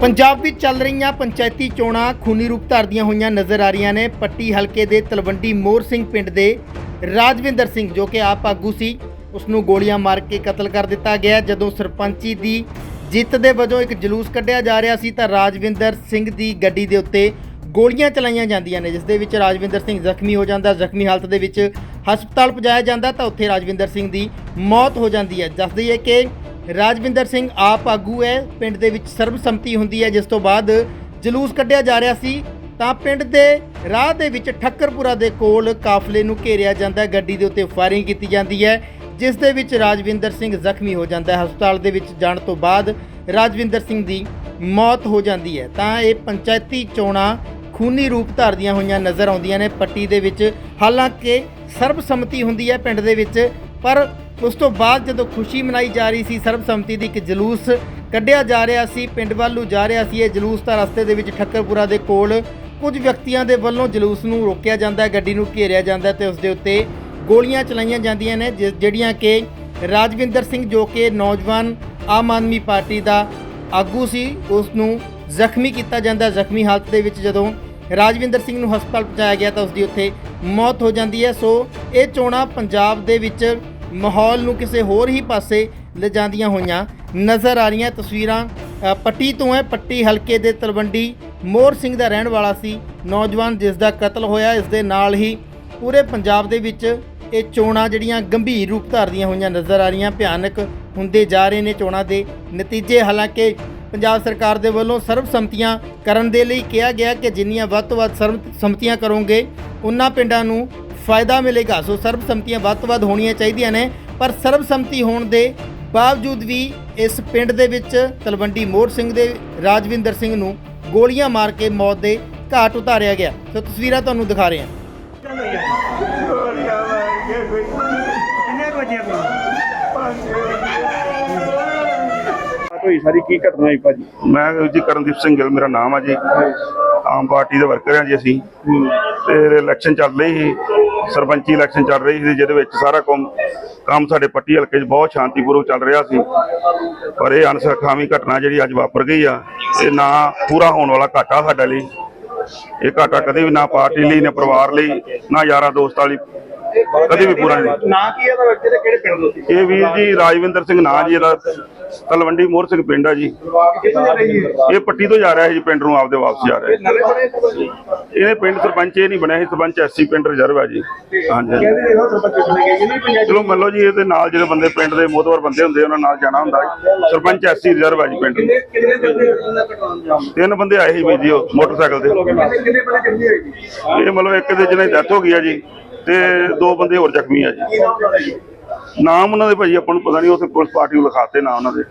ਪੰਜਾਬ ਵਿੱਚ ਚੱਲ ਰਹੀਆਂ ਪੰਚਾਇਤੀ ਚੋਣਾਂ ਖੂਨੀ ਰੂਪ ਧਾਰਦੀਆਂ ਹੋਈਆਂ ਨਜ਼ਰ ਆ ਰਹੀਆਂ ਨੇ। ਪੱਟੀ ਹਲਕੇ ਦੇ ਤਲਵੰਡੀ ਮੋਰ ਸਿੰਘ ਪਿੰਡ ਦੇ ਰਾਜਵਿੰਦਰ ਸਿੰਘ ਜੋ ਕਿ ਆਪ ਆਗੂ ਸੀ ਉਸ ਨੂੰ ਗੋਲੀਆਂ ਮਾਰ ਕੇ ਕਤਲ ਕਰ ਦਿੱਤਾ ਗਿਆ। ਜਦੋਂ ਸਰਪੰਚੀ ਦੀ ਜਿੱਤ ਦੇ ਵਜੋਂ ਇੱਕ ਜਲੂਸ ਕੱਢਿਆ ਜਾ ਰਿਹਾ ਸੀ ਤਾਂ ਰਾਜਵਿੰਦਰ ਸਿੰਘ ਦੀ ਗੱਡੀ ਦੇ ਉੱਤੇ ਗੋਲੀਆਂ ਚਲਾਈਆਂ ਜਾਂਦੀਆਂ ਨੇ, ਜਿਸ ਦੇ ਵਿੱਚ ਰਾਜਵਿੰਦਰ ਸਿੰਘ ਜ਼ਖਮੀ ਹੋ ਜਾਂਦਾ, ਜ਼ਖਮੀ ਹਾਲਤ ਦੇ ਵਿੱਚ ਹਸਪਤਾਲ ਪਹੁੰਚਾਇਆ ਜਾਂਦਾ ਤਾਂ ਉੱਥੇ ਰਾਜਵਿੰਦਰ ਸਿੰਘ ਦੀ ਮੌਤ ਹੋ ਜਾਂਦੀ ਹੈ। ਦੱਸ ਦਈਏ ਕਿ ਰਾਜਵਿੰਦਰ ਸਿੰਘ ਆਪ ਆਗੂ ਹੈ। ਪਿੰਡ ਦੇ ਵਿੱਚ ਸਰਬਸੰਮਤੀ ਹੁੰਦੀ ਹੈ, ਜਿਸ ਤੋਂ ਬਾਅਦ ਜਲੂਸ ਕੱਢਿਆ ਜਾ ਰਿਹਾ ਸੀ। ਤਾਂ ਪਿੰਡ ਦੇ ਰਾਹ ਦੇ ਵਿੱਚ ਠੱਕਰਪੁਰਾ ਦੇ ਕੋਲ ਕਾਫਲੇ ਨੂੰ ਘੇਰਿਆ ਜਾਂਦਾ ਹੈ। ਗੱਡੀ ਦੇ ਉੱਤੇ ਫਾਇਰਿੰਗ ਕੀਤੀ ਜਾਂਦੀ ਹੈ, ਜਿਸ ਦੇ ਵਿੱਚ ਰਾਜਵਿੰਦਰ ਸਿੰਘ ਜ਼ਖਮੀ ਹੋ ਜਾਂਦਾ ਹੈ। ਹਸਪਤਾਲ ਦੇ ਵਿੱਚ ਜਾਣ ਤੋਂ ਬਾਅਦ ਰਾਜਵਿੰਦਰ ਸਿੰਘ ਦੀ ਮੌਤ ਹੋ ਜਾਂਦੀ ਹੈ। ਤਾਂ ਇਹ ਪੰਚਾਇਤੀ ਚੋਣਾਂ ਖੂਨੀ ਰੂਪ ਧਾਰਦੀਆਂ ਹੋਈਆਂ ਨਜ਼ਰ ਆਉਂਦੀਆਂ ਨੇ। ਪੱਟੀ ਦੇ ਵਿੱਚ ਹਾਲਾਂਕਿ ਸਰਬਸੰਮਤੀ ਹੁੰਦੀ ਹੈ ਪਿੰਡ ਦੇ ਵਿੱਚ, ਪਰ ਉਸ ਤੋਂ ਬਾਅਦ ਜਦੋਂ ਖੁਸ਼ੀ ਮਨਾਈ ਜਾ ਰਹੀ ਸੀ ਸਰਬਸੰਮਤੀ ਦੀ ਇੱਕ ਜਲੂਸ ਕੱਢਿਆ ਜਾ ਰਿਹਾ ਸੀ, ਪਿੰਡ ਵੱਲ ਨੂੰ ਜਾ ਰਿਹਾ ਸੀ, ਇਹ ਜਲੂਸ ਤਾਂ ਰਸਤੇ ਦੇ ਵਿੱਚ ਠੱਕਰਪੁਰਾ ਦੇ ਕੋਲ ਕੁਝ ਵਿਅਕਤੀਆਂ ਦੇ ਵੱਲੋਂ ਜਲੂਸ ਨੂੰ ਰੋਕਿਆ ਜਾਂਦਾ ਹੈ, ਗੱਡੀ ਨੂੰ ਘੇਰਿਆ ਜਾਂਦਾ ਹੈ ਤੇ ਉਸ ਦੇ ਉੱਤੇ ਗੋਲੀਆਂ ਚਲਾਈਆਂ ਜਾਂਦੀਆਂ ਨੇ ਜਿਹੜੀਆਂ ਕਿ ਰਾਜਵਿੰਦਰ ਸਿੰਘ ਜੋ ਕਿ ਨੌਜਵਾਨ ਆਮ ਆਦਮੀ ਪਾਰਟੀ ਦਾ ਆਗੂ ਸੀ, ਉਸ ਨੂੰ ਜ਼ਖਮੀ ਕੀਤਾ ਜਾਂਦਾ ਜ਼ਖਮੀ ਹਾਲਤ ਦੇ ਵਿੱਚ ਜਦੋਂ ਰਾਜਵਿੰਦਰ ਸਿੰਘ ਨੂੰ ਹਸਪਤਾਲ ਪਹੁੰਚਾਇਆ ਗਿਆ ਤਾਂ ਉਸ ਦੀ ਉੱਥੇ ਮੌਤ ਹੋ ਜਾਂਦੀ ਹੈ। ਸੋ ਇਹ ਚੋਣਾਂ ਪੰਜਾਬ ਦੇ ਵਿੱਚ ਮਾਹੌਲ ਨੂੰ ਕਿਸੇ ਹੋਰ ਹੀ ਪਾਸੇ ਲਿਜਾਂਦੀਆਂ ਹੋਈਆਂ ਨਜ਼ਰ ਆ ਰਹੀਆਂ ਤਸਵੀਰਾਂ। ਪੱਟੀ ਤੋਂ ਹੈ, ਪੱਟੀ ਹਲਕੇ ਦੇ ਤਲਵੰਡੀ ਮੋਰ ਸਿੰਘ ਦਾ ਰਹਿਣ ਵਾਲਾ ਸੀ। ਨੌਜਵਾਨ ਜਿਸ ਦਾ ਕਤਲ ਹੋਇਆ, ਇਸ ਦੇ ਨਾਲ ਹੀ ਪੂਰੇ ਪੰਜਾਬ ਦੇ ਵਿੱਚ ਇਹ ਚੋਣਾਂ ਜਿਹੜੀਆਂ ਗੰਭੀਰ ਰੂਪ ਧਾਰਦੀਆਂ ਹੋਈਆਂ ਨਜ਼ਰ ਆ ਰਹੀਆਂ, ਭਿਆਨਕ ਹੁੰਦੇ ਜਾ ਰਹੇ ਨੇ ਚੋਣਾਂ ਦੇ ਨਤੀਜੇ। ਹਾਲਾਂਕਿ ਪੰਜਾਬ ਸਰਕਾਰ ਦੇ ਵੱਲੋਂ ਸਰਬਸੰਮਤੀਆਂ ਕਰਨ ਦੇ ਲਈ ਕਿਹਾ ਗਿਆ ਕਿ ਜਿੰਨੀਆਂ ਵੱਧ ਤੋਂ ਵੱਧ ਸਰਬਸੰਮਤੀਆਂ ਕਰੋਗੇ ਉਹਨਾਂ ਪਿੰਡਾਂ ਨੂੰ ਫਾਇਦਾ ਮਿਲੇਗਾ। ਸੋ ਸਰਬਸੰਮਤੀਆਂ ਵੱਧ ਤੋਂ ਵੱਧ ਹੋਣੀਆਂ ਚਾਹੀਦੀਆਂ ਨੇ। ਪਰ ਸਰਬਸੰਮਤੀ ਹੋਣ ਦੇ ਬਾਵਜੂਦ ਵੀ ਇਸ ਪਿੰਡ ਦੇ ਵਿੱਚ ਤਲਵੰਡੀ ਮੋਹਰ ਸਿੰਘ ਦੇ ਰਾਜਵਿੰਦਰ ਸਿੰਘ ਨੂੰ ਗੋਲੀਆਂ ਮਾਰ ਕੇ ਮੌਤ ਦੇ ਘਾਟ ਉਤਾਰਿਆ ਗਿਆ। ਸੋ ਤਸਵੀਰਾਂ ਤੁਹਾਨੂੰ ਦਿਖਾ ਰਹੇ ਹਾਂ। ਕਿੰਨੇ ਕੁ ਵਜੇ ਕੋਲ ਹੋਈ ਸਾਰੀ ਕੀ ਘਟਨਾ ਹੋਈ ਭਾਜੀ? ਮੈਂ ਜੀ ਕਰਨਦੀਪ ਸਿੰਘ ਗਿੱਲ ਮੇਰਾ ਨਾਮ ਆ ਜੀ। ਆਮ ਪਾਰਟੀ ਦੇ ਵਰਕਰ ਆ ਜੀ ਅਸੀਂ। ਤੇ ਇਲੈਕਸ਼ਨ ਚੱਲ ਰਹੀ ਸੀ। ਸਰਪੰਚੀ ਇਲੈਕਸ਼ਨ ਚੱਲ ਰਹੀ ਸੀ, ਜਿਹਦੇ ਵਿੱਚ ਸਾਰਾ ਕੰਮ ਕੰਮ ਸਾਡੇ ਪੱਟੀ ਹਲਕੇ 'ਚ ਬਹੁਤ ਸ਼ਾਂਤੀਪੂਰਵਕ ਚੱਲ ਰਿਹਾ ਸੀ। ਪਰ ਇਹ ਅਨਸਰਖਾਵੀ ਘਟਨਾ ਜਿਹੜੀ ਅੱਜ ਵਾਪਰ ਗਈ ਆ, ਇਹ ਨਾ ਪੂਰਾ ਹੋਣ ਵਾਲਾ ਘਾਟਾ ਸਾਡੇ ਲਈ। ਇਹ ਘਾਟਾ ਕਦੇ ਵੀ ਨਾ ਪਾਰਟੀ ਲਈ, ਨਾ ਪਰਿਵਾਰ ਲਈ, ਨਾ ਯਾਰਾਂ ਦੋਸਤਾਂ ਲਈ ਕਦੇ ਵੀ ਪੂਰਾ ਨਹੀਂ ਨਾਂ ਕੀ ਇਹਦਾ ਬੱਚੇ ਦੇ ਕਿਹੜੇ ਪਿੰਡ ਤੋਂ ਸੀ? ਇਹ ਵੀਰ ਜੀ ਰਾਜਵਿੰਦਰ ਸਿੰਘ ਨਾਂ ਜੀ ਇਹਦਾ। ਤਲਵੰਡੀ ਮੋਹਰ ਸਿੰਘ ਪਿੰਡ ਆ ਜੀ। ਕਿੱਥੋਂ ਜਾ ਰਹੀ ਹੈ ਇਹ ਪੱਟੀ ਤੋਂ ਜਾ ਰਿਹਾ ਹੈ ਜੀ ਪਿੰਡ ਨੂੰ ਆਪਦੇ ਵਾਪਸ ਜਾ ਰਿਹਾ ਹੈ ਇਹਨੇ ਪਿੰਡ ਸਰਪੰਚ ਇਹ ਨਹੀਂ ਬਣਿਆ ਸੀ ਸਰਪੰਚ ਐਸਸੀ ਪਿੰਡ ਰਿਜ਼ਰਵ ਹੈ ਜੀ। ਹਾਂਜੀ ਚਲੇ ਮੰਨ ਲਓ ਜੀ ਇਹਦੇ ਨਾਲ ਜਿਹੜੇ ਬੰਦੇ ਪਿੰਡ ਦੇ ਮੋਹਤਵਰ ਬੰਦੇ ਹੁੰਦੇ ਉਹਨਾਂ ਨਾਲ ਜਾਣਾ ਹੁੰਦਾ ਹੈ। ਸਰਪੰਚ ਐਸਸੀ ਰਿਜ਼ਰਵ ਹੈ ਜੀ ਪਿੰਡ ਤਿੰਨ ਬੰਦੇ ਆਏ ਸੀ ਬਈ ਜੀ ਉਹ ਮੋਟਰਸਾਈਕਲ ਤੇ। ਇਹ ਮਤਲਬ ਇੱਕ ਦੇ ਜਿਹਨੇ ਡੈਥ ਹੋ ਗਈ ਆ ਜੀ। ਤੇ ਦੋ ਬੰਦੇ ਹੋਰ ਜ਼ਖਮੀ ਆ ਜੀ। ਨਾਮ ਨਾਮ ਉਹਨਾਂ ਦੇ ਭਾਜੀ, ਆਪਾਂ ਨੂੰ ਪਤਾ ਨਹੀਂ, ਉੱਥੇ ਪੁਲਿਸ ਪਾਰਟੀ ਨੂੰ ਲਿਖਾਤੇ ਨਾ ਉਹਨਾਂ ਦੇ।